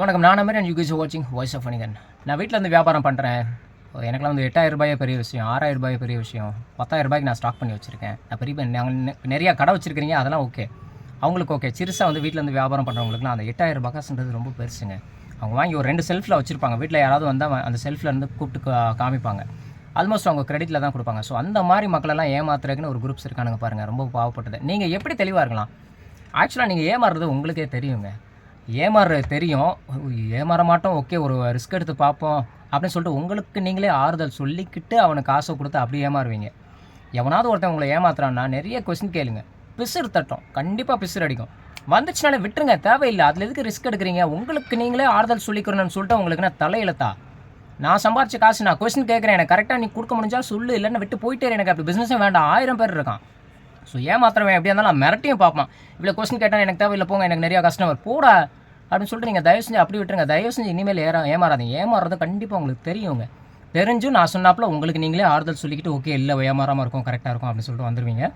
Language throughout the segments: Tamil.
வணக்கம். நான் அமீர் அண்ட் யூ கிஸ் வாட்சிங் வாய்ஸ் ஆஃப் அனிகன் நான் வீட்டில் வந்து வியாபாரம் பண்ணுறேன் எனக்குலாம் வந்து எட்டாயிரம் ரூபாயே பெரிய விஷயம் ஆறாயிரம் ரூபாய் பெரிய விஷயம். பத்தாயிரம் ரூபாய்க்கு நான் ஸ்டாக் பண்ணி வச்சுருக்கேன். நான் பெரிய நாங்கள் நிறையா கடை வச்சுருக்கிறீங்க அதெல்லாம் ஓகே அவங்களுக்கு ஓகே சிறுசாக வந்து வீட்டில் இருந்து வியாபாரம் பண்ணுறவங்களுக்குலாம் அந்த எட்டாயிரம் ரூபாய்க்காசுன்றது ரொம்ப பெருசுங்க. அவங்க வாங்கி ஒரு ரெண்டு செல்ஃபில் வச்சுருப்பாங்க. வீட்டில் யாராவது வந்தால் அந்த செல்ஃபில் இருந்து கூப்பிட்டு காமிப்பாங்க. ஆல்மோஸ்ட் அவங்க கிரெடிட்டில் தான் கொடுப்பாங்க. ஸோ அந்த மாதிரி மக்களெல்லாம் ஏமாத்துறதுக்குன்னு ஒரு குரூப்ஸ் இருக்கானுங்க பாருங்கள் ரொம்ப பாவப்பட்டது. நீங்கள் எப்படி தெளிவாக இருக்கலாம்? ஆக்சுவலாக நீங்கள் ஏமாறுறது உங்களுக்கே தெரியுங்க. ஏமாறுறது தெரியும். ஏமாற மாட்டோம் ஓகே ஒரு ரிஸ்க் எடுத்து பார்ப்போம் அப்படின்னு சொல்லிட்டு உங்களுக்கு நீங்களே ஆறுதல் சொல்லிக்கிட்டு அவனுக்கு காசை கொடுத்து அப்படி ஏமாறுவீங்க. எவனாவது ஒருத்தன் உங்களை ஏமாத்துறான்னா நிறைய கொஸ்டின் கேளுங்க. பிசுறு தட்டும். கண்டிப்பாக பிசுறு அடிக்கும். வந்துச்சுனாலே விட்டுருங்க. தேவையில்லை. அதில் எதுக்கு ரிஸ்க் எடுக்கிறீங்க? உங்களுக்கு நீங்களே ஆறுதல் சொல்லிக்கிறணும்னு சொல்லிட்டு உங்களுக்கு நான் தலையெழுத்தா? நான் சம்பாரிச்ச காசு நான் கொஸ்டின் கேட்குறேன். எனக்கு கரெக்டாக நீ கொடுக்க முடிஞ்சால் சொல்லு. இல்லைன்னு விட்டு போயிட்டே எனக்கு அப்படி பிஸ்னஸும் வேண்டாம். ஆயிரம் பேர் இருக்கான். ஸோ ஏமாத்துறவன் எப்படியா இருந்தாலும் நான் மிரட்டியும் பார்ப்பான். இவ்வளோ கொஸ்டின் கேட்டால் எனக்கு தேவையில்லை போங்க. எனக்கு நிறையா கஸ்டமர் போடா. அப்படின்னு சொல்லிட்டு நீங்கள் தயவு செஞ்சு அப்படி விட்டுருங்க. தயவு செஞ்சு இனிமேல் ஏற ஏமாறாதீங்க. ஏமாறுறது கண்டிப்பாக உங்களுக்கு தெரியுங்க. தெரிஞ்சும் நான் சொன்னாப்புல உங்களுக்கு நீங்களே ஆறுதல் சொல்லிக்கிட்டு ஓகே இல்லை ஏமாறாமல் இருக்கும் கரெக்டாக இருக்கும் அப்படின்னு சொல்லிட்டு வந்துடுவீங்க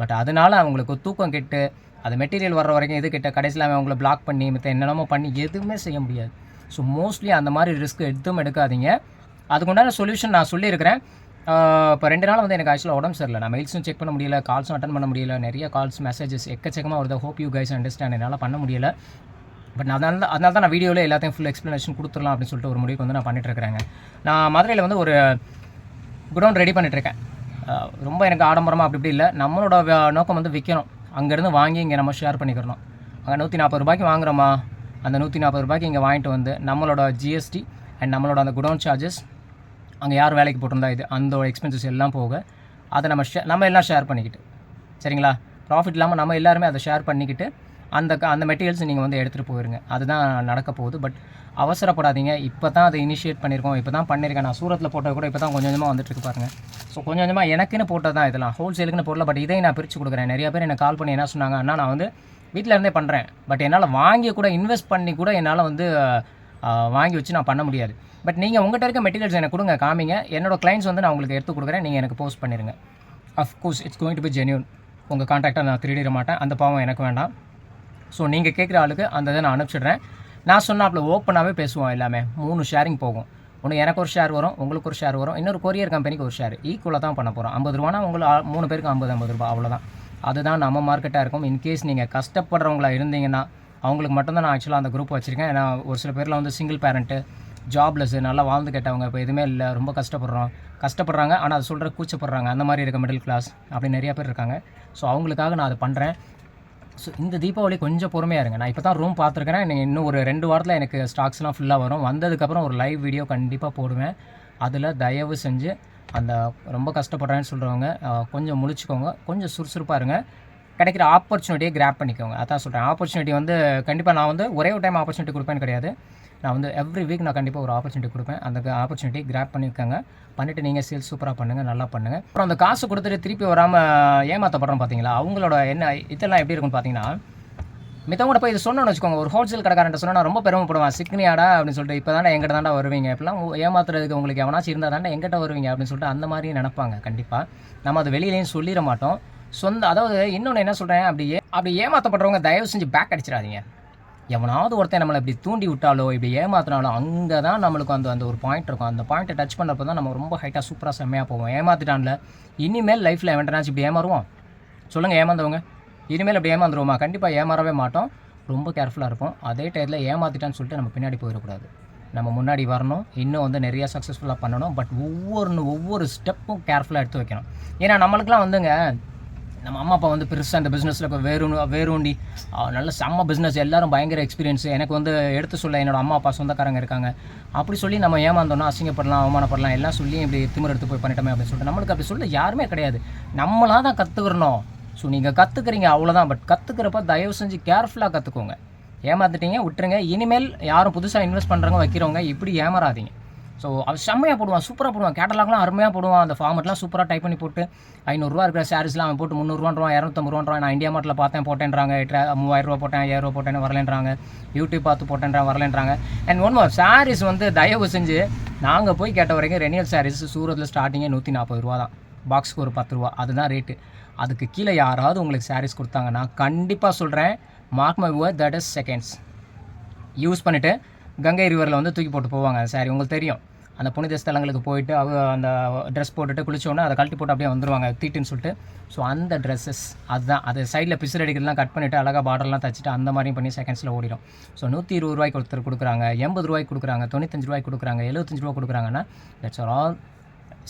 பட் அதனால அவங்களுக்கு தூக்கம் கெட்டு அது மெட்டீரியல் வர்ற வரைக்கும் இது கிட்ட கடைசியில் அவன் அவங்கள பிளாக் பண்ணி மற்ற என்னென்னமோ பண்ணி எதுவுமே செய்ய முடியாது. ஸோ மோஸ்ட்லி அந்த மாதிரி ரிஸ்க் எதுவும் எடுக்காதீங்க. அதுக்குண்டான சொல்யூஷன் நான் சொல்லியிருக்கிறேன். இப்போ ரெண்டு நாள் வந்து எனக்கு ஆக்சுவலாக உடம்பு சரியில்லை. நான் மெயில்ஸும் செக் பண்ண முடியல கால்ஸும் அட்டன் பண்ண முடியல. நிறைய கால்ஸ் மெசேஜஸ் எக்கச்சக்கமாக வருது. ஹோப் யூ கைஸ் அண்டர்ஸ்டாண்ட் என்னால் பண்ண முடியல. பட் அதனால தான் அதனால தான் நான் வீடியோவில் எல்லாத்தையும் ஃபுல் எக்ஸ்ப்ளனேஷன் கொடுத்துடலாம் அப்படின்னு சொல்லிட்டு ஒரு முடிவுக்கு வந்து நான் பண்ணிட்டுருக்கிறேங்க நான் மதுரையில் வந்து ஒரு குடோன் ரெடி பண்ணிட்டுருக்கேன் ரொம்ப எனக்கு ஆடம்பரமாக அப்படி இப்படி இல்லை. நம்மளோட நோக்கம் வந்து விற்கணும் அங்கேருந்து வாங்கி இங்கே நம்ம ஷேர் பண்ணிக்கிறணும். அங்கே நூற்றி நாற்பது ரூபாய்க்கு வாங்குறோமா? அந்த நூற்றி நாற்பது ரூபாய்க்கு இங்கே வாங்கிட்டு வந்து நம்மளோட ஜிஎஸ்டி அண்ட் நம்மளோட அந்த குடோன் சார்ஜஸ் அங்கே யார் வேலைக்கு போட்டிருந்தா இது அந்த எக்ஸ்பென்சஸ் எல்லாம் போக அதை நம்ம ஷே நம்ம எல்லாம் ஷேர் பண்ணிக்கிட்டு. சரிங்களா? ப்ராஃபிட் இல்லாமல் நம்ம எல்லாருமே அதை ஷேர் பண்ணிக்கிட்டு அந்த க- அந்த மெட்டீரியல்ஸ் நீங்கள் வந்து எடுத்துகிட்டு போயிருங்க. அதுதான் நடக்க போகுது. பட் அவசரப்படாதீங்க. இப்போ தான் அதை இனிஷியேட் பண்ணியிருக்கோம் இப்போ தான் பண்ணியிருக்கேன் நான் சூரத்தில் போட்டது கூட இப்போ தான் கொஞ்சம் கொஞ்சமாக வந்துட்டுருக்கு பாருங்கள் ஸோ கொஞ்சம் கொஞ்சமாக எனக்குன்னு போட்டது தான் இதெல்லாம். ஹோல்சேலுக்குன்னு போடல. பட் இதை நான் பிரித்து கொடுக்குறேன். நிறைய பேர் எனக்கு கால் பண்ணி என்ன சொன்னாங்க? நான் வந்து வீட்டில் இருந்தே பண்ணுறேன் பட் என்னால் வாங்கி கூட இன்வெஸ்ட் பண்ணி கூட என்னால் வந்து வாங்கி வச்சு நான் பண்ண முடியாது. பட் நீங்கள் உங்கள்கிட்ட இருக்க மெட்டீரியல்ஸ் எனக்கு கொடுங்க காமிங்க. என்னோட கிளைண்ட்ஸ் வந்து நான் உங்களுக்கு எடுத்து கொடுக்குறேன். நீங்கள் எனக்கு போஸ்ட் பண்ணிடுங்க of course it's going to be genuine உங்கள் கான்டாக்டை நான் திருடிட மாட்டேன். அந்த பாவம் எனக்கு வேண்டாம். ஸோ நீங்கள் கேட்குற ஆளுக்கு அந்த இதை நான் அனுப்பிச்சிடுறேன். நான் சொன்னாப்புல ஓப்பனாகவே பேசுவோம் எல்லாமே. மூணு ஷேரிங் போகும். ஒன்று எனக்கு ஒரு ஷேர் வரும் உங்களுக்கு ஒரு ஷேர் வரும் இன்னொரு கொரியர் கம்பெனிக்கு ஒரு ஷேர் ஈக்குவலாக தான் பண்ண போகிறோம் ஐம்பது ரூபானா உங்களுக்கு மூணு பேருக்கு ஐம்பது ஐம்பது ரூபா அவ்வளோதான் அதுதான் நம்ம மார்க்கெட்டாக இருக்கும். இன்கேஸ் நீங்கள் கஷ்டப்படுறவங்களா இருந்தீங்கன்னா அவங்களுக்கு மட்டும்தான் நான் ஆக்சுவலாக அந்த குரூப் வச்சுருக்கேன். ஏன்னா ஒரு சில பேரில் வந்து சிங்கிள் பேரண்ட்டு ஜாப்லெஸ் நல்லா வாழ்ந்து கேட்டவங்க இப்போ எதுவுமே இல்லை ரொம்ப கஷ்டப்படுறோம். கஷ்டப்படுறாங்க ஆனால் அதை சொல்கிற கூச்சப்படுறாங்க. அந்த மாதிரி இருக்க மிடில் கிளாஸ் அப்படி நிறைய பேர் இருக்காங்க. ஸோ அவங்களுக்காக நான் அதை பண்ணுறேன் ஸோ இந்த தீபாவளி கொஞ்சம் பொறுமையாக இருங்க. நான் இப்போ தான் ரூம் பார்த்துருக்கிறேன். நீங்கள் இன்னும் ஒரு ரெண்டு வாரத்தில் எனக்கு ஸ்டாக்ஸ்லாம் ஃபுல்லாக வரும். வந்ததுக்கப்புறம் ஒரு லைவ் வீடியோ கண்டிப்பாக போடுவேன். அதில் தயவு செஞ்சு அந்த ரொம்ப கஷ்டப்படுறேன்னு சொல்கிறவங்க கொஞ்சம் முழிச்சுக்கோங்க. கொஞ்சம் சுறுசுறுப்பாக இருங்க. கிடைக்கிற ஆப்பர்ச்சுனிட்டியை கிராப் பண்ணிக்கோங்க. அதான் சொல்கிறேன் ஆப்பர்ச்சுனிட்டி வந்து கண்டிப்பாக நான் வந்து ஒரே ஒரு டைம் ஆப்பர்ச்சுனிட்டி கொடுப்பேன்னு கிடையாது. நான் வந்து எவ்ரி வீக் நான் கண்டிப்பாக ஒரு ஆப்பர்ச்சுனிட்டி கொடுப்பேன். அந்த ஆப்பர்ச்சுனிட்டி கிராப் பண்ணிக்கோங்க. பண்ணிவிட்டு நீங்கள் சேல்ஸ் சூப்பராக பண்ணுங்கள் நல்லா பண்ணுங்கள் அப்புறம் அந்த காசு கொடுத்துட்டு திருப்பி வராமல் ஏமாற்றப்படுறோம் பார்த்தீங்களா அவங்களோட என்ன இதெல்லாம் எப்படி இருக்குன்னு பார்த்தீங்கன்னா மித்தவங்க போய் இது சொன்னோன்னு வச்சுக்கோங்க. ஒரு ஹோல்சேல் கடைக்காரன் சொன்னால் ரொம்ப பெருமைப்படுவான். சிக்னியாடா அப்படின்னு சொல்லிட்டு இப்போ தானே எங்கிட்ட தாண்டா வருவீங்க. இப்பெல்லாம் ஏமாத்துறதுக்கு உங்களுக்கு எவனாச்சும் இருந்தால் தாண்டா எங்கிட்ட வருவீங்க அப்படின்னு சொல்லிட்டு அந்த மாதிரி நினைப்பாங்க கண்டிப்பாக நம்ம அது வெளியிலையும் சொல்லிட மாட்டோம். சொந்த அதாவது இன்னொன்று என்ன சொல்கிறேன் அப்படி ஏ அப்படி ஏமாற்றப்படுறவங்க தயவு செஞ்சு பேக் அடிச்சிடாதீங்க. எவனாவது ஒருத்தன் நம்மளை இப்படி தூண்டி விட்டாலோ இப்படி ஏமாத்தினாலோ அங்கே தான் நம்மளுக்கு அந்த அந்த ஒரு பாயிண்ட் இருக்கும். அந்த பாயிண்ட்டை டச் பண்ணுறப்ப தான் நம்ம ரொம்ப ஹைட்டாக சூப்பராக செம்மையாக போவோம். ஏமாத்திட்டான்ல இனிமேல் லைஃப்பில் எவன்டனாச்சும் இப்படி ஏமாறுவோம் சொல்லுங்கள் ஏமாந்தவங்க. இனிமேல் அப்படி ஏமாந்துருவோமா? கண்டிப்பாக ஏமாறவே மாட்டோம். ரொம்ப கேர்ஃபுல்லாக இருப்போம். அதே டயத்தில் ஏமாத்திட்டான்னு சொல்லிட்டு நம்ம பின்னாடி போயிடக்கூடாது. நம்ம முன்னாடி வரணும். இன்னும் வந்து நிறையா சக்ஸஸ்ஃபுல்லாக பண்ணணும். பட் ஒவ்வொரு ஒவ்வொரு ஸ்டெப்பும் கேர்ஃபுல்லாக எடுத்து வைக்கணும். ஏன்னா நம்மளுக்குலாம் வந்துங்க நம்ம அம்மா அப்பா வந்து பெருசாக அந்த பிஸ்னஸில் இப்போ வேறு வேரூண்டி நல்ல செம்ம பிஸ்னஸ் எல்லாரும் பயங்கர எக்ஸ்பீரியன்ஸ் எனக்கு வந்து எடுத்து சொல்ல என்னோட அம்மா அப்பா சொந்தக்காரங்க இருக்காங்க. அப்படி சொல்லி நம்ம ஏமாந்தோம்னா அசிங்கப்படலாம் அவமானப்படலாம் எல்லாம் சொல்லி இப்படி திமிர் எடுத்து போய் பண்ணிட்டோமே அப்படின்னு சொல்லிட்டு நம்மளுக்கு அப்படி சொல்ல யாருமே கிடையாது. நம்மளாக தான் கற்றுக்கிறணும் ஸோ நீங்கள் கற்றுக்குறீங்க அவ்வளோதான் பட் கற்றுக்கிறப்ப தயவு செஞ்சு கேர்ஃபுல்லாக கற்றுக்கோங்க ஏமாத்துட்டீங்க விட்டுருங்க. இனிமேல் யாரும் புதுசாக இன்வெஸ்ட் பண்ணுறவங்க வைக்கிறவங்க இப்படி ஏமாறாதீங்க. ஸோ அவன் செம்மையாக போடுவான் சூப்பராக போடுவான். கேட்டலாக்லாம் அருமையாக போடுவான். அந்த ஃபார்மெட்லாம் சூப்பராக டைப் பண்ணி போட்டு ஐநூறுரூவா இருக்கிற சாரீஸ்லாம் அவன் போட்டு முந்நூறுவான்றான் இரநூத்தம்பது நான் இந்தியா மாட்டில் பார்த்தேன் போட்டேன்றாங்க. எட்டு மூவாயிரம் ரூபா போட்டேன் ஐயாயிரம் ரூபா போட்டேன்னு வரலன்றாங்க. யூடியூப் பார்த்து போட்டேன்றான் வரலன்றாங்க. அண்ட் ஒன் மோர் சாரீஸ் வந்து தயவு செஞ்சு நாங்கள் போய் கேட்ட வரைக்கும் ரெனியல் சாரீஸ் சூரத்தில் ஸ்டார்டிங்கே நூற்றி நாற்பது ரூபா தான் பாக்ஸுக்கு ஒரு பத்து ரூபா. அதுதான் ரேட்டு அதுக்கு கீழே யாராவது உங்களுக்கு சாரீஸ் கொடுத்தாங்கன்னா கண்டிப்பாக சொல்கிறேன் mark my word that is seconds use பண்ணிவிட்டு கங்கை ரிவரில் வந்து தூக்கி போட்டு போவாங்க சாரி உங்களுக்கு தெரியும். அந்த புனித ஸ்தலங்களுக்கு போயிட்டு அவ அந்த ட்ரெஸ் போட்டுட்டு குளிச்சோடனே அதை கழட்டி போட்டு அப்படியே வந்துருவாங்க தீட்டுன்னு சொல்லிட்டு. ஸோ அந்த ட்ரெஸ்ஸஸ் அதுதான். அது சைடில் பிசில் அடிக்கிறதுலாம் கட் பண்ணிவிட்டு அழகாக பார்டர்லாம் தச்சுட்டு அந்த மாதிரியும் பண்ணி செகண்ட்ஸில் ஓடிடும். ஸோ நூற்றி இருபது ரூபாய்க்கு ஒருத்தர் கொடுக்குறாங்க எண்பது ரூபாய்க்கு கொடுக்குறாங்க தொண்ணூத்தஞ்சு ரூபாய்க்கு கொடுக்குறாங்க எழுபத்தஞ்சு ரூபா கொடுக்குறாங்கன்னா that's are all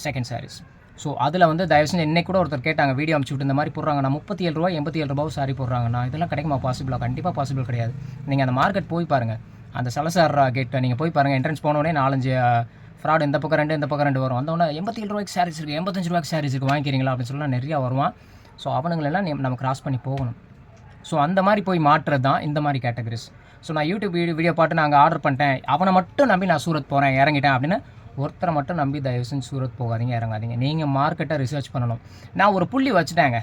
second saris so அதில் வந்து தயவு செஞ்சு இன்னைக்கு கூட ஒருத்தர் கேட்டாங்க வீடியோ அமுச்சு இந்த மாதிரி போடுறாங்க நான் முப்பத்தி ஏழு ரூபா எண்பத்தி ஏழு ரூபாவும் சாரி போடுறாங்கண்ணா. இதெல்லாம் கிடைக்குமா? பாசிபிளாக கண்டிப்பாக பாசிபிள் கிடையாது. நீங்கள் அந்த மார்க்கெட் போய் பாருங்கள் அந்த சலசார் கேட்டை நீங்கள் போய் பாருங்கள் என்ட்ரன்ஸ் போனோடனே நாலஞ்சு ஃப்ராட் இந்த பக்கம் ரெண்டு இந்த பக்கம் ரெண்டு வரும். வந்தோடனே எண்பத்தி ஏழு ரூபாய்க்கு சாரீஸ் இருக்குது எண்பத்தஞ்சு ரூபாய்க்கு சாரீஸ் இருக்குது வாங்கிக்கிறீங்களா அப்படின்னு சொல்லலாம் நிறையா வருவான். ஸோ அவனுங்களெல்லாம் நம்ம கிராஸ் பண்ணி போகணும். ஸோ அந்த மாதிரி போய் மாற்றுறது தான் இந்த மாதிரி கேட்டகரிஸ் ஸோ நான் யூடியூப் வீடியோ வீடியோ பாட்டு நான் அங்கே ஆர்டர் பண்ணிட்டேன். அவனை மட்டும் நம்பி நான் சூரத் போகிறேன் இறங்கிட்டேன் அப்படின்னு ஒருத்தரை மட்டும் நம்பி தயவு செஞ்சு சூரத் போகாதீங்க இறங்காதீங்க. நீங்கள் மார்க்கெட்டை ரிசர்ச் பண்ணணும். நான் ஒரு புள்ளி வச்சுட்டேங்க.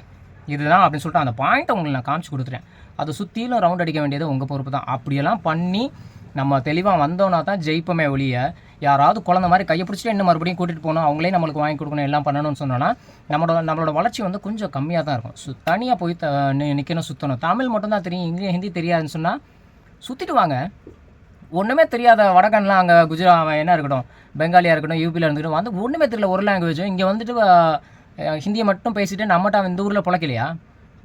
இதுதான் அப்படின்னு சொல்லிட்டு அந்த பாயிண்ட்டை உங்களுக்கு நான் காமிச்சு கொடுத்துட்டேன். அதை சுற்றிலும் ரவுண்ட் அடிக்க வேண்டியது உங்கள் பொறுப்பு தான். அப்படியெல்லாம் பண்ணி நம்ம தெளிவாக வந்தோன்னா தான் ஜெயிப்போமே ஒழிய யாராவது குழந்த மாதிரி கையை பிடிச்சிட்டு இன்னும் மறுபடியும் கூட்டிகிட்டு போகணும் அவங்களே நம்மளுக்கு வாங்கி கொடுக்கணும் எல்லாம் பண்ணணும்னு சொன்னோன்னா நம்மளோட நம்மளோட வளர்ச்சி வந்து கொஞ்சம் கம்மியாக தான் இருக்கும். சு தனியாக போய் த நிற்கணும் சுற்றணும் தமிழ் மட்டும்தான் தெரியும் இங்கிலீஷ் ஹிந்தி தெரியாதுன்னு சொன்னால் சுற்றிட்டு வாங்க. ஒன்றுமே தெரியாத வடக்கன்லாம் அங்கே குஜராத் அவன் என்ன இருக்கட்டும் பெங்காலியாக இருக்கட்டும் யூபியில் இருந்துக்கிட்டும் வந்து ஒன்றுமே தெரியல ஒரு லாங்குவேஜும் இங்கே வந்துட்டு ஹிந்தியை மட்டும் பேசிட்டு நம்மகிட்ட அவன் இந்த ஊரில் பிழைக்கலையா?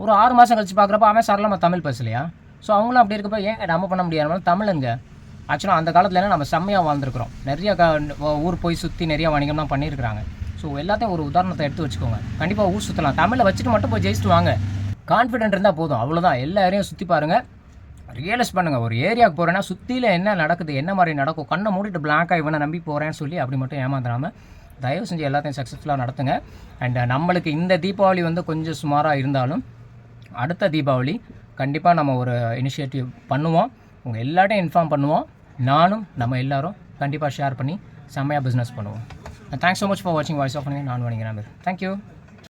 ஒரு ஆறு மாதம் கழிச்சு பார்க்குறப்ப அவன் சரளமாக தமிழ் பேசலையா? ஸோ அவங்களும் அப்படி இருக்கப்போ ஏன் நம்ம பண்ண முடியாது தமிழுங்க ஆக்சுவலாக அந்த காலத்துலலாம் நம்ம செம்மையாக வாழ்ந்துருக்குறோம். நிறைய க ஊர் போய் சுற்றி நிறைய வணிகம்லாம் பண்ணியிருக்கிறாங்க. ஸோ எல்லாத்தையும் ஒரு உதாரணத்தை எடுத்து வச்சுக்கோங்க. கண்டிப்பாக ஊர் சுற்றலாம் தமிழை வச்சுட்டு மட்டும் போய் ஜெயிச்சுட்டு வாங்க. கான்ஃபிடென்ட் இருந்தால் போதும். அவ்வளோதான் எல்லா ஏரியாவும் சுற்றி பாருங்கள் ரியலைஸ் பண்ணுங்கள் ஒரு ஏரியாவுக்கு போகிறேன்னா சுற்றியில் என்ன நடக்குது என்ன மாதிரி நடக்கும் கண்ணை மூடிட்டு பிளாங்காக இவனை நம்பி போகிறேன்னு சொல்லி அப்படி மட்டும் ஏமாந்துடாமல் தயவு செஞ்சு எல்லாத்தையும் சக்ஸஸ்ஃபுல்லாக நடத்துங்க. அண்ட் நம்மளுக்கு இந்த தீபாவளி வந்து கொஞ்சம் சுமாராக இருந்தாலும் அடுத்த தீபாவளி கண்டிப்பாக நம்ம ஒரு இனிஷியேட்டிவ் பண்ணுவோம். உங்கள் எல்லார்ட்டையும் இன்ஃபார்ம் பண்ணுவோம். நானும் நம்ம எல்லாரும் கண்டிப்பாக ஷேர் பண்ணி செம்மையாக பிஸ்னஸ் பண்ணுவோம். தேங்க்ஸ் ஸோ மச் ஃபார் வாட்சிங் வாய்ஸ் ஆஃப் நான் தேங்க் தேங்க்யூ